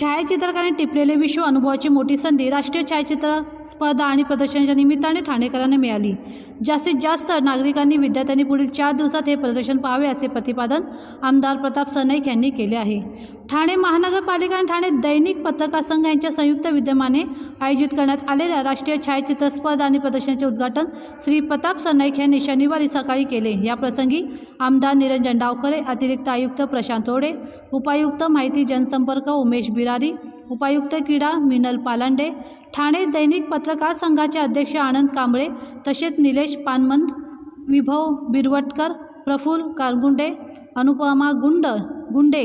छायाचित्रकाराने टिपलेले विश्व अनुभवाची मोठी संधी राष्ट्रीय छायाचित्र स्पर्धा आणि प्रदर्शनाच्या निमित्ताने ठाणेकरांना मिळाली. जास्तीत जास्त नागरिकांनी विद्यार्थ्यांनी पुढील चार दिवसात हे प्रदर्शन पाहावे असे प्रतिपादन आमदार प्रताप सरनाईक यांनी केले आहे. ठाणे महानगरपालिका आणि ठाणे दैनिक पत्रकार संघ यांच्या संयुक्त विद्यमाने आयोजित करण्यात आलेल्या राष्ट्रीय छायाचित्र स्पर्धा आणि प्रदर्शनाचे उद्घाटन श्री प्रताप सरनाईक यांनी शनिवारी सकाळी केले. याप्रसंगी आमदार निरंजन डावखरे अतिरिक्त आयुक्त प्रशांत रोडे उपायुक्त माहिती जनसंपर्क उमेश बिरारी उपायुक्त क्रीडा मिनल पालांडे ठाणे दैनिक पत्रकार संघाचे अध्यक्ष आनंद कांबळे तसेच निलेश पानमंद विभव बिरवटकर प्रफुल कारगुंडे अनुपमा गुंड गुंडे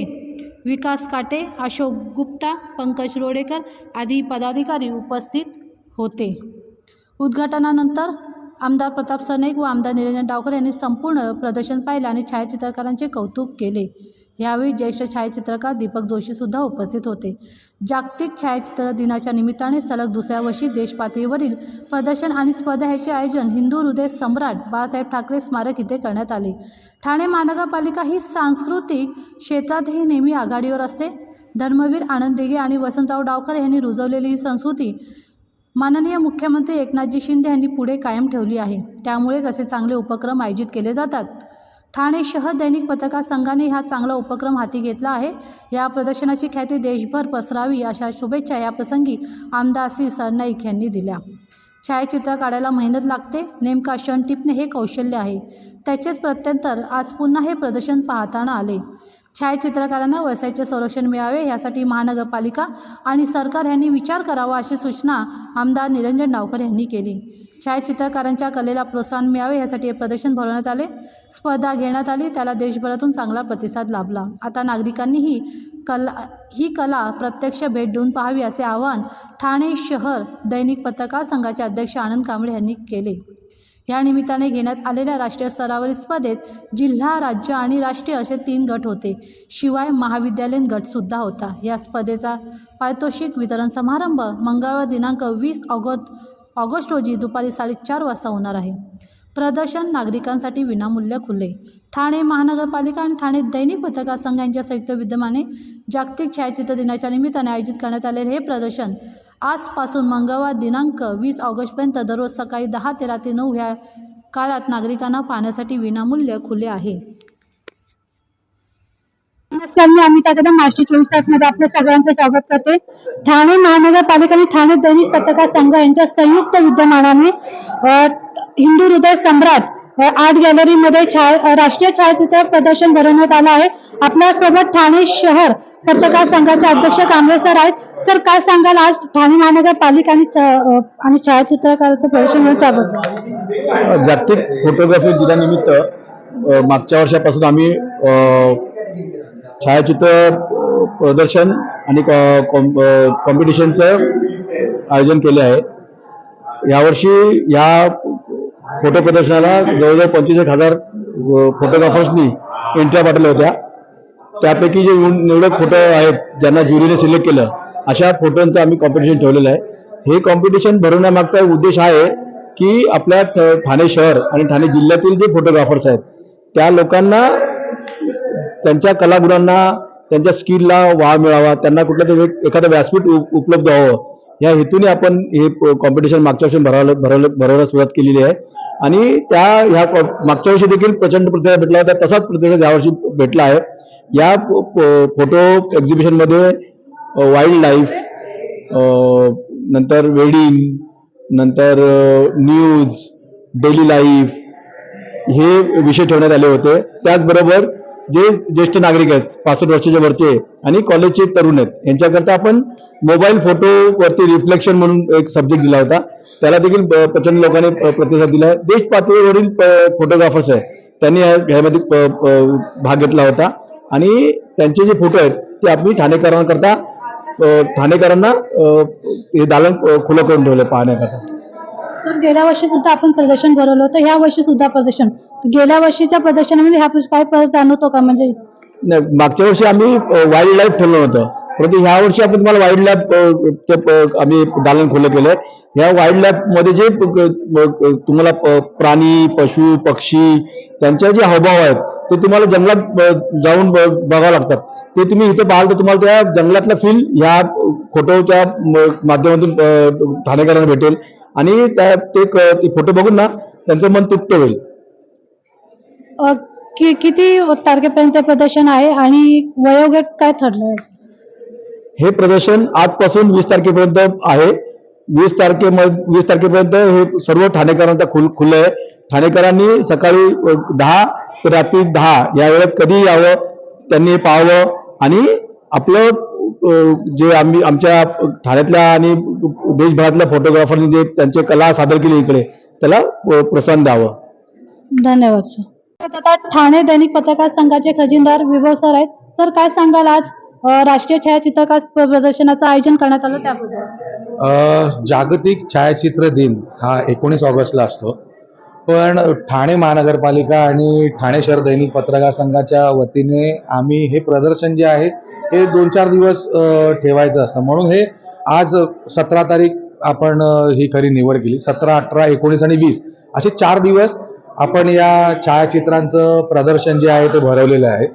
विकास काटे अशोक गुप्ता पंकज रोडेकर आदी पदाधिकारी उपस्थित होते. उद्घाटनानंतर आमदार प्रताप सनेक व आमदार निरंजन डावकर यांनी संपूर्ण प्रदर्शन पाहिलं आणि छायाचित्रकारांचे कौतुक केले. यावेळी ज्येष्ठ छायाचित्रकार दीपक जोशीसुद्धा उपस्थित होते. जागतिक छायाचित्र दिनाच्या निमित्ताने सलग दुसऱ्या वर्षी देशपातळीवरील प्रदर्शन आणि स्पर्धा ह्याचे आयोजन हिंदू हृदय सम्राट बाळासाहेब ठाकरे स्मारक इथे करण्यात आले. ठाणे महानगरपालिका ही सांस्कृतिक क्षेत्रातही नेहमी आघाडीवर असते. धर्मवीर आनंद दिघे आणि वसंतराव डावकर यांनी रुजवलेली ही संस्कृती माननीय मुख्यमंत्री एकनाथजी शिंदे यांनी पुढे कायम ठेवली आहे. त्यामुळेच असे चांगले उपक्रम आयोजित केले जातात. ठाणे शहर दैनिक पत्रकार संघाने हा चांगला उपक्रम हाती घेतला आहे. या प्रदर्शनाची ख्याती देशभर पसरावी अशा शुभेच्छा या प्रसंगी आमदार श्री सरनाईक यांनी दिल्या. छायाचित्र काढायला मेहनत लागते. नेमका क्षण टिपणे हे कौशल्य आहे. त्याचेच प्रत्यंतर आज पुन्हा हे प्रदर्शन पाहताना आले. छायाचित्रकारांना व्यवसायाचे संरक्षण मिळावे यासाठी महानगरपालिका आणि सरकार यांनी विचार करावा अशी सूचना आमदार निरंजन डावकर यांनी केली. छायाचित्रकारांच्या कलेला प्रोत्साहन मिळावे यासाठी हे प्रदर्शन भरवण्यात आले. स्पर्धा घेण्यात आली. त्याला देशभरातून चांगला प्रतिसाद लाभला. आता नागरिकांनीही कला ही कला प्रत्यक्ष भेट देऊन पाहावी असे आवाहन ठाणे शहर दैनिक पत्रकार संघाचे अध्यक्ष आनंद कांबळे यांनी केले. या निमित्ताने घेण्यात आलेल्या राष्ट्रीय स्तरावरील स्पर्धेत जिल्हा राज्य आणि राष्ट्रीय असे तीन गट होते. शिवाय महाविद्यालयीन गटसुद्धा होता. या स्पर्धेचा पारितोषिक वितरण समारंभ मंगळवार दिनांक वीस ऑगस्ट ऑगस्ट रोजी दुपारी साडेचार वाजता होणार आहे. प्रदर्शन नागरिकांसाठी विनामूल्य खुले. ठाणे महानगरपालिका आणि ठाणे दैनिक पत्रकार संघ यांच्या संयुक्त विद्यमाने जागतिक छायाचित्र दिनाच्या निमित्ताने आयोजित करण्यात आलेले हे प्रदर्शन आजपासून मंगळवार दिनांक वीस ऑगस्टपर्यंत दररोज सकाळी दहा ते रात्री नऊ ह्या काळात नागरिकांना पाहण्यासाठी विनामूल्य खुले आहे. नमस्कार मी अमिता कदम महाराष्ट्र चोवीस तासमध्ये आपल्या सगळ्यांचं स्वागत करते. ठाणे महानगरपालिका आणि ठाणे दैनिक पत्रकार संघ यांच्या संयुक्त विद्यमानाने हिंदू हृदय सम्राट आर्ट गॅलरीमध्ये छाया राष्ट्रीय छायाचित्र प्रदर्शन भरवण्यात आलं आहे. आपल्यासोबत ठाणे शहर पत्रकार संघाचे अध्यक्ष कांबळे सर आहेत. सर काय सांगाल आज ठाणे महानगरपालिका आणि छायाचित्रकाराचं प्रदर्शन त्याबद्दल? जागतिक फोटोग्राफी दिनानिमित्त मागच्या वर्षापासून आम्ही छायाचित्र प्रदर्शन आणि कॉम्पिटिशनचं आयोजन केले आहे. यावर्षी या फोटो प्रदर्शनाला जवळजवळ पंचवीस एक हजार फोटोग्राफर्सनी एंट्र्या पाठवल्या होत्या. त्यापैकी जे निवडक फोटो आहेत ज्यांना ज्युरीने सिलेक्ट केलं अशा फोटोंचं आम्ही कॉम्पिटिशन ठेवलेलं आहे. हे कॉम्पिटिशन भरवण्यामागचा उद्देश आहे की आपल्या ठ- ठाणे शहर आणि ठाणे जिल्ह्यातील जे फोटोग्राफर्स आहेत त्या लोकांना त्यांच्या कलागुणांना त्यांच्या स्किलला वाव मिळावा त्यांना कुठलं तरी एखादं व्यासपीठ उप- उपलब्ध व्हावं या हेतूने आपण हे कॉम्पिटिशन मागच्या वर्षी भरवलं भरवलं भरवण्यास सुरुवात केलेली आहे. आणि त्या ह्या मागच्या वर्षी देखील प्रचंड प्रतिसाद भेटला होता तसाच प्रतिसाद यावर्षी भेटला आहे. या फोटो एक्झिबिशनमध्ये वाईल्ड लाईफ नंतर वेडिंग नंतर न्यूज डेली लाईफ हे विषय ठेवण्यात आले होते. त्याचबरोबर जे ज्येष्ठ नागरिक आहेत पासष्ट वर्षाच्या वरती आहे आणि कॉलेजचे तरुण आहेत यांच्याकरता आपण मोबाईल फोटो वरती रिफ्लेक्शन म्हणून एक सब्जेक्ट दिला होता. त्याला देखील प्रचंड लोकांनी प्रतिसाद दिला देश पातळीवरील फोटोग्राफर्स आहे. त्यांनी यामध्ये ह्यामध्ये भाग घेतला होता. आणि त्यांचे जे फोटो आहेत ते आम्ही ठाणेकरांकरता ठाणेकरांना हे दालन खुलं करून ठेवलं पाहण्याकरता. सर गेल्या वर्षी सुद्धा आपण प्रदर्शन भरवलं होतं. ह्या वर्षी सुद्धा प्रदर्शन गेल्या वर्षीच्या प्रदर्शनामध्ये ह्या वर्षी काय फरक जाणवतो का? म्हणजे नाही मागच्या वर्षी आम्ही वाईल्ड लाईफ ठेवलं होतं. परंतु ह्या वर्षी आपण तुम्हाला वाईल्ड लाईफ आम्ही दालन खुलं केलं ह्या वाईल्ड लाईफमध्ये जे तुम्हाला प- प्राणी पशु पक्षी त्यांचे जे हावभाव आहेत ते तुम्हाला जंगलात जाऊन बघावं लागतात. ते तुम्ही इथे पाहाल तर तुम्हाला त्या जंगलातला फील ह्या फोटोच्या माध्यमातून ठाणेकरांना भेटेल. आणि त्या ते ते फोटो बघून ना त्यांचं मन तृप्त होईल. कि किती तारखेपर्यंत प्रदर्शन आहे आणि वयोगट काय ठरलंय हे प्रदर्शन आजपासून वीस तारखेपर्यंत आहे. वीस तारखे वीस तारखेपर्यंत हे सर्व ठाणेकरांचा खुल खुलं आहे. ठाणेकरांनी सकाळी दहा ते रात्री दहा या वेळेत कधी यावं त्यांनी पाहावं आणि आपलं जे आम्ही आमच्या ठाण्यातल्या आणि देशभरातल्या फोटोग्राफरनी जे त्यांची कला सादर केली इकडे त्याला प्रोत्साहन द्यावं. धन्यवाद सर. आता ठाणे दैनिक पत्रकार संघाचे खजिनदार विभव सर आहेत. सर काय सांगाल आज? राष्ट्रीय छायाचित्रकार प्रदर्शनाचं आयोजन करण्यात आलं त्याबद्दल. जागतिक छायाचित्र दिन हा एकोणीस ऑगस्टला असतो. पण ठाणे महानगरपालिका आणि ठाणे शहर दैनिक पत्रकार संघाच्या वतीने आम्ही हे प्रदर्शन जे आहे हे दोन चार दिवस ठेवायचं असतं. म्हणून हे आज सतरा तारीख आपण ही खरी निवड केली. सतरा अठरा एकोणीस आणि वीस असे चार दिवस आपण या छायाचित्रांचं प्रदर्शन जे आहे ते भरवलेलं आहे.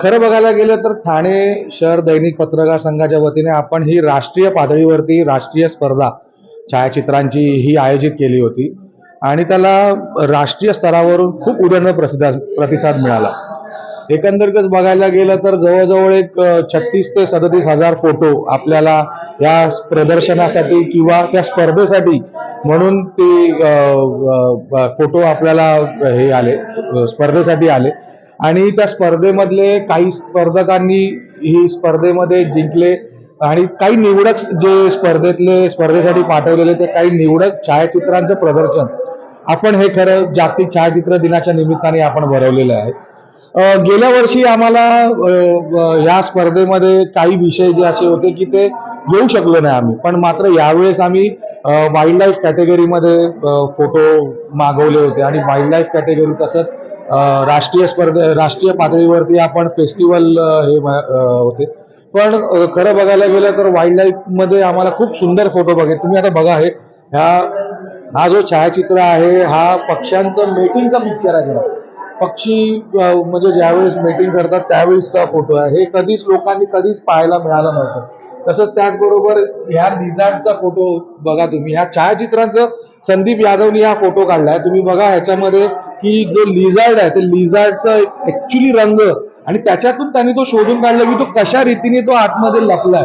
खरं बघायला गेलं तर ठाणे शहर दैनिक पत्रकार संघाच्या वतीने आपण ही राष्ट्रीय पातळीवरती राष्ट्रीय स्पर्धा छायाचित्रांची ही आयोजित केली होती. आणि त्याला राष्ट्रीय स्तरावरून खूप उदंड प्रसिद्ध प्रतिसाद मिळाला. एकंदरीतच बघायला गेलं तर जवळजवळ एक छत्तीस ते सदतीस हजार फोटो आपल्याला या प्रदर्शनासाठी किंवा त्या स्पर्धेसाठी म्हणून ते फोटो आपल्याला हे आले स्पर्धेसाठी आले. आणि त्या स्पर्धेमधले काही स्पर्धकांनी ही स्पर्धेमध्ये जिंकले आणि काही निवडक जे स्पर्धेतले स्पर्धेसाठी पाठवलेले ते काही निवडक छायाचित्रांचं प्रदर्शन. आपण हे खरं जागतिक छायाचित्र दिनाच्या निमित्ताने आपण भरवलेलं आहे. गेल्या वर्षी आम्हाला या स्पर्धेमध्ये काही विषय जे असे होते की ते घेऊ शकलो नाही आम्ही. पण मात्र यावेळेस आम्ही वाईल्ड लाईफ कॅटेगरीमध्ये फोटो मागवले होते. आणि वाईल्ड लाईफ कॅटेगरी तसंच राष्ट्रीय स्पर्धे राष्ट्रीय पातळीवरती आपण फेस्टिवल हे होते. पण खरं बघायला गेलं तर वाईल्ड लाईफमध्ये आम्हाला खूप सुंदर फोटो बघे तुम्ही आता बघा हे ह्या हा जो छायाचित्र आहे हा पक्ष्यांचं मेटिंगचा पिक्चर आहे. खरं पक्षी म्हणजे ज्यावेळेस मीटिंग करतात त्यावेळेसचा फोटो आहे. हे कधीच लोकांनी कधीच पाहायला मिळालं नव्हतं. तसंच त्याचबरोबर ह्या लिझार्डचा फोटो बघा तुम्ही. ह्या छायाचित्रांचं संदीप यादवनी हा फोटो काढलाय. तुम्ही बघा ह्याच्यामध्ये की जो लिझार्ड आहे ते लिझार्डचा ऍक्च्युली रंग आणि त्याच्यातून त्यांनी तो शोधून काढला की तो कशा रीतीने तो आतमध्ये लपलाय.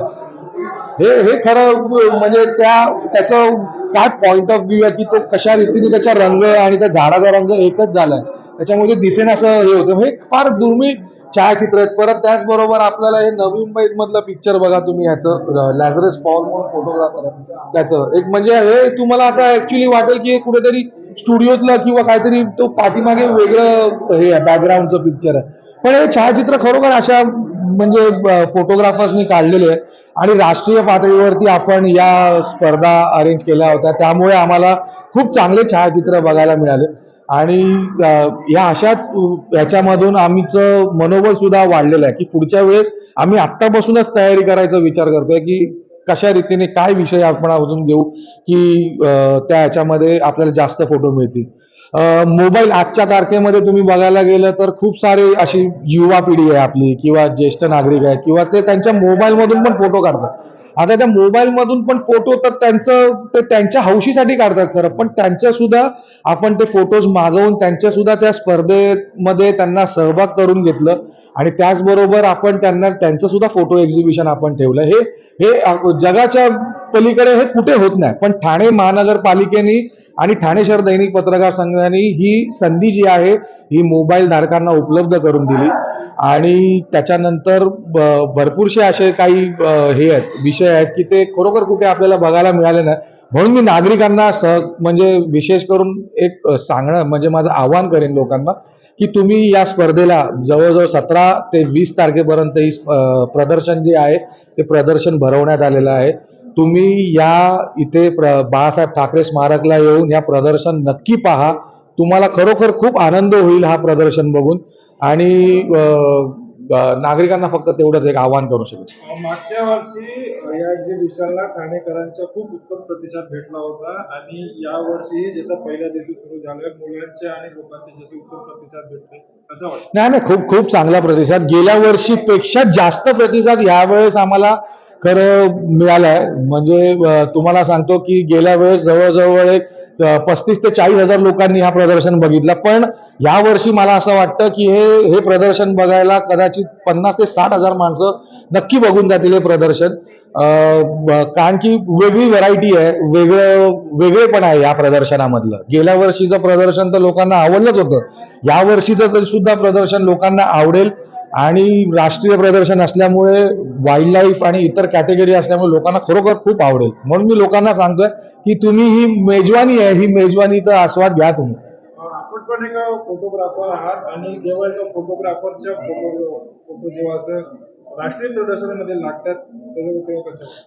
हे हे खरं म्हणजे त्या त्याचं काय पॉइंट ऑफ व्ह्यू आहे की तो कशा रीतीने त्याचा रंग आणि त्या झाडाचा रंग एकच झालाय. त्याच्यामुळे दिसेन असं हे होतं. हे फार दुर्मिळ छायाचित्र आहेत. परत त्याचबरोबर आपल्याला हे नवी मुंबईत मधलं पिक्चर बघा तुम्ही ह्याचं लॅझरस पॉल म्हणून फोटोग्राफर आहे. त्याचं. एक म्हणजे हे तुम्हाला आता ऍक्च्युली वाटेल की हे कुठेतरी स्टुडिओतलं किंवा काहीतरी तो पाठीमागे वेगळं हे आहे बॅकग्राऊंडचं पिक्चर आहे. पण हे छायाचित्र खरोखर अशा म्हणजे फोटोग्राफर्सनी काढलेले आहे. आणि राष्ट्रीय पातळीवरती आपण या स्पर्धा अरेंज केल्या होत्या. त्यामुळे आम्हाला खूप चांगले छायाचित्र बघायला मिळाले. आणि या अशाच याच्यामधून आमचं मनोबल सुद्धा वाढलेलं आहे की पुढच्या वेळेस आम्ही आत्तापासूनच तयारी करायचा विचार करतोय की कशा रीतीने काय विषय आपण अजून घेऊ की त्या ह्याच्यामध्ये आपल्याला जास्त फोटो मिळतील. मोबाईल आजच्या तारखेमध्ये तुम्ही बघायला गेलं तर खूप सारे अशी युवा पिढी आहे आपली किंवा ज्येष्ठ नागरिक आहे किंवा ते त्यांच्या मोबाईल मधून पण फोटो काढतात. आता त्या मोबाईल मधून पण फोटो तर त्यांचं ते त्यांच्या हौशीसाठी काढतात खरं. पण त्यांच्या सुद्धा आपण ते फोटोज मागवून त्यांच्या सुद्धा त्या स्पर्धेमध्ये त्यांना सहभाग करून घेतलं. आणि त्याचबरोबर आपण त्यांना त्यांचं सुद्धा फोटो एक्झिबिशन आपण ठेवलं. हे हे जगाच्या पलीकडे हे कुठे होत नाही. पण ठाणे महानगरपालिकेने आणि ठाणे शहर दैनिक पत्रकार संघाने ही संधी जी आहे ही मोबाईल धारकांना उपलब्ध करून दिली. आणि त्याच्यानंतर भरपूरसे असे काही हे आहेत विषय आहेत की ते खरोखर कुठे आपल्याला बघायला मिळाले नाही. म्हणून मी नागरिकांना सह म्हणजे विशेष करून एक सांगणं म्हणजे माझं आव्हान करेन लोकांना की तुम्ही या स्पर्धेला जवळजवळ सतरा ते वीस तारखेपर्यंत ही प्रदर्शन जे आहे ते प्रदर्शन भरवण्यात आलेलं आहे. तुम्ही या इथे प्र बाळासाहेब ठाकरे स्मारकला येऊन या प्रदर्शन नक्की पहा. तुम्हाला खरोखर खूप आनंद होईल हा प्रदर्शन बघून. आणि नागरिकांना फक्त तेवढंच एक आवाहन करू शकतो. मागच्या वर्षी या एक्झिबिशनला ठाणेकरांचा खूप उत्तम प्रतिसाद भेटला होता आणि या वर्षी जसं पहिल्या दिवशी सुरू झालं मुलांचे आणि लोकांचे जसे उत्तम प्रतिसाद भेटले असं वाटतं. नाही नाही खूप खूप चांगला प्रतिसाद. गेल्या वर्षीपेक्षा जास्त प्रतिसाद यावेळेस आम्हाला खरं मिळालाय. म्हणजे तुम्हाला सांगतो की गेल्या वेळेस जवळजवळ एक पस्तीस ते चाळीस हजार लोकांनी हा प्रदर्शन बघितलं. पण या वर्षी मला असं वाटतं की हे हे प्रदर्शन बघायला कदाचित पन्नास ते साठ हजार माणसं नक्की बघून जातील हे प्रदर्शन. कारण की वेगळी व्हरायटी आहे वेगळं वेगळेपण आहे या प्रदर्शनामधलं. गेल्या वर्षीचं प्रदर्शन तर लोकांना आवडलंच होतं. या वर्षीचं तरी सुद्धा प्रदर्शन लोकांना आवडेल आणि राष्ट्रीय प्रदर्शन असल्यामुळे वाईल्ड लाईफ आणि इतर कॅटेगरी असल्यामुळे लोकांना खरोखर खूप आवडेल. म्हणून मी लोकांना सांगतोय की तुम्ही ही मेजवानी आहे ही मेजवानीचा आस्वाद घ्या तुम्ही. आपण पण एक फोटोग्राफर आहात आणि जेव्हा एका फोटोग्राफरच्या फोटो फोटो जेव्हा असं राष्ट्रीय प्रदर्शनामध्ये लागतात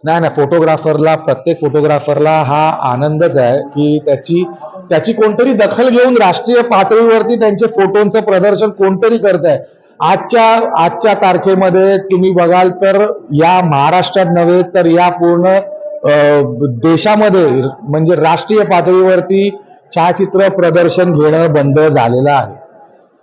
नाही नाही फोटोग्राफरला प्रत्येक फोटोग्राफरला हा आनंदच आहे की त्याची त्याची कोणतरी दखल घेऊन राष्ट्रीय पातळीवरती त्यांचे फोटोंचं प्रदर्शन कोणतरी करत आहे. आजच्या आजच्या तारखेमध्ये तुम्ही बघाल तर या महाराष्ट्रात नव्हे तर या पूर्ण देशामध्ये म्हणजे राष्ट्रीय पातळीवरती छायाचित्र प्रदर्शन घेणं बंद झालेलं आहे.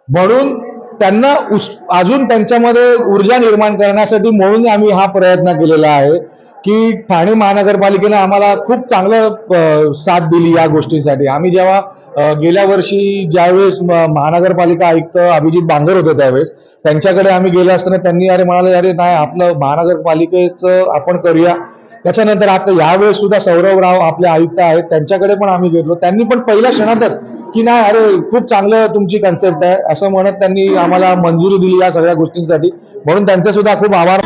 म्हणून त्यांना उस- अजून त्यांच्यामध्ये ऊर्जा निर्माण करण्यासाठी म्हणून आम्ही हा प्रयत्न केलेला आहे की ठाणे महानगरपालिकेने आम्हाला खूप चांगलं साथ दिली या गोष्टीसाठी. आम्ही जेव्हा गेल्या वर्षी ज्यावेळेस महानगरपालिका आयुक्त अभिजित बांगर होते त्यावेळेस त्यांच्याकडे आम्ही गेलो असताना त्यांनी अरे म्हणाले अरे नाही आपलं महानगरपालिकेचं आपण करूया. त्याच्यानंतर आता यावेळेस सुद्धा सौरव राव आपले आयुक्त आहेत त्यांच्याकडे पण आम्ही गेलो. त्यांनी पण पहिल्या क्षणातच की नाही अरे खूप चांगलं तुमची कन्सेप्ट आहे असं म्हणत त्यांनी आम्हाला मंजुरी दिली या सगळ्या गोष्टींसाठी. म्हणून त्यांचे सुद्धा खूप आभार.